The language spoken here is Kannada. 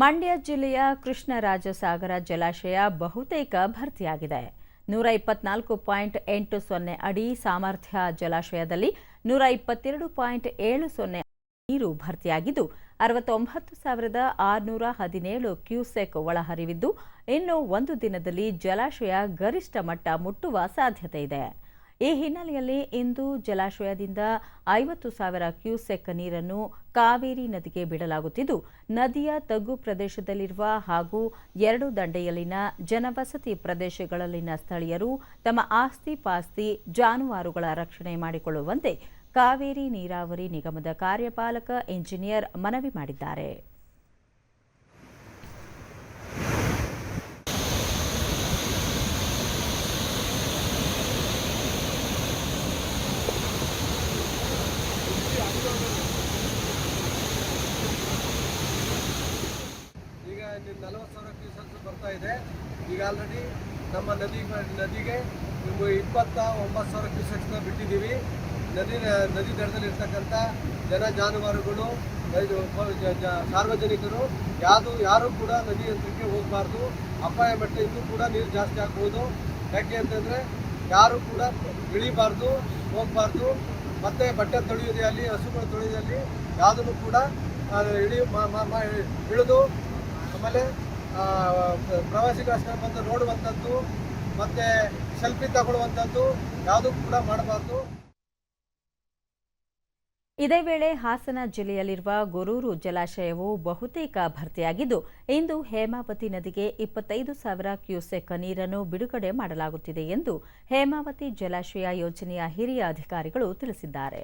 ಮಂಡ್ಯ ಜಿಲ್ಲೆಯ ಕೃಷ್ಣರಾಜಸಾಗರ ಜಲಾಶಯ ಬಹುತೇಕ ಭರ್ತಿಯಾಗಿದೆ. ನೂರ ಇಪ್ಪತ್ನಾಲ್ಕು ಪಾಯಿಂಟ್ ಎಂಟು ಸೊನ್ನೆ ಅಡಿ ಸಾಮರ್ಥ್ಯ ಜಲಾಶಯದಲ್ಲಿ ನೂರ ಇಪ್ಪತ್ತೆರಡು ಪಾಯಿಂಟ್ ಏಳು ಸೊನ್ನೆ ನೀರು ಭರ್ತಿಯಾಗಿದ್ದು, ಅರವತ್ತೊಂಬತ್ತು ಸಾವಿರದ ಆರುನೂರ ಹದಿನೇಳು ಕ್ಯೂಸೆಕ್ ಒಳಹರಿವಿದ್ದು, ಇನ್ನು ಒಂದು ದಿನದಲ್ಲಿ ಜಲಾಶಯ ಗರಿಷ್ಠ ಮಟ್ಟ ಮುಟ್ಟುವ ಸಾಧ್ಯತೆ ಇದೆ. ಈ ಹಿನ್ನೆಲೆಯಲ್ಲಿ ಇಂದು ಜಲಾಶಯದಿಂದ ಐವತ್ತು ಸಾವಿರ ಕ್ಯೂಸೆಕ್ ನೀರನ್ನು ಕಾವೇರಿ ನದಿಗೆ ಬಿಡಲಾಗುತ್ತಿದ್ದು, ನದಿಯ ತಗ್ಗು ಪ್ರದೇಶದಲ್ಲಿರುವ ಹಾಗೂ ಎರಡು ದಂಡೆಯಲ್ಲಿನ ಜನವಸತಿ ಪ್ರದೇಶಗಳಲ್ಲಿನ ಸ್ಥಳೀಯರು ತಮ್ಮ ಆಸ್ತಿ ಪಾಸ್ತಿ ಜಾನುವಾರುಗಳ ರಕ್ಷಣೆ ಮಾಡಿಕೊಳ್ಳುವಂತೆ ಕಾವೇರಿ ನೀರಾವರಿ ನಿಗಮದ ಕಾರ್ಯಪಾಲಕ ಎಂಜಿನಿಯರ್ ಮನವಿ ಮಾಡಿದ್ದಾರೆ. ಈಗ ನಲವತ್ತು ಸಾವಿರ ಕ್ಯೂಸೆಕ್ಸ್ ಬರ್ತಾ ಇದೆ. ಈಗ ಆಲ್ರೆಡಿ ನಮ್ಮ ನದಿ ನದಿಗೆ ನೀವು ಇಪ್ಪತ್ತ ಒಂಬತ್ತು ಸಾವಿರ ಕ್ಯೂಸೆಕ್ಸ್ನ ಬಿಟ್ಟಿದ್ದೀವಿ. ನದಿ ನದಿ ದಡದಲ್ಲಿ ಇರ್ತಕ್ಕಂಥ ಜನ ಜಾನುವಾರುಗಳು ಸಾರ್ವಜನಿಕರು, ಯಾವುದು, ಯಾರು ಕೂಡ ನದಿ ಹತ್ತಿರಕ್ಕೆ ಹೋಗಬಾರ್ದು. ಅಪಾಯ ಮಟ್ಟ ಇನ್ನೂ ಕೂಡ ನೀರು ಜಾಸ್ತಿ ಆಗ್ಬೋದು ಯಾಕೆ ಅಂತಂದರೆ ಯಾರು ಕೂಡ ಇಳಿಬಾರ್ದು, ಹೋಗಬಾರ್ದು. ಮತ್ತೆ ಬಟ್ಟೆ ತೊಳೆಯೋದೇ ಅಲ್ಲಿ ಹಸುಗಳು ತೊಳೆಯೋದಲ್ಲಿ ಯಾವುದನ್ನು ಕೂಡ ಇಳಿ ಇಳಿದು ಆಮೇಲೆ ಅಷ್ಟೇ ಬಂದು ನೋಡುವಂಥದ್ದು ಮತ್ತೆ ಸೆಲ್ಫಿ ತಗೊಳ್ಳುವಂಥದ್ದು ಯಾವುದು ಕೂಡ ಮಾಡಬಾರ್ದು. ಇದೇ ವೇಳೆ ಹಾಸನ ಜಿಲ್ಲೆಯಲ್ಲಿರುವ ಗೊರೂರು ಜಲಾಶಯವು ಬಹುತೇಕ ಭರ್ತಿಯಾಗಿದ್ದು, ಇಂದು ಹೇಮಾವತಿ ನದಿಗೆ ಇಪ್ಪತ್ತೈದು ಸಾವಿರ ಕ್ಯೂಸೆಕ್ ನೀರನ್ನು ಬಿಡುಗಡೆ ಮಾಡಲಾಗುತ್ತಿದೆ ಎಂದು ಹೇಮಾವತಿ ಜಲಾಶಯ ಯೋಜನೆಯ ಹಿರಿಯ ಅಧಿಕಾರಿಗಳು ತಿಳಿಸಿದ್ದಾರೆ.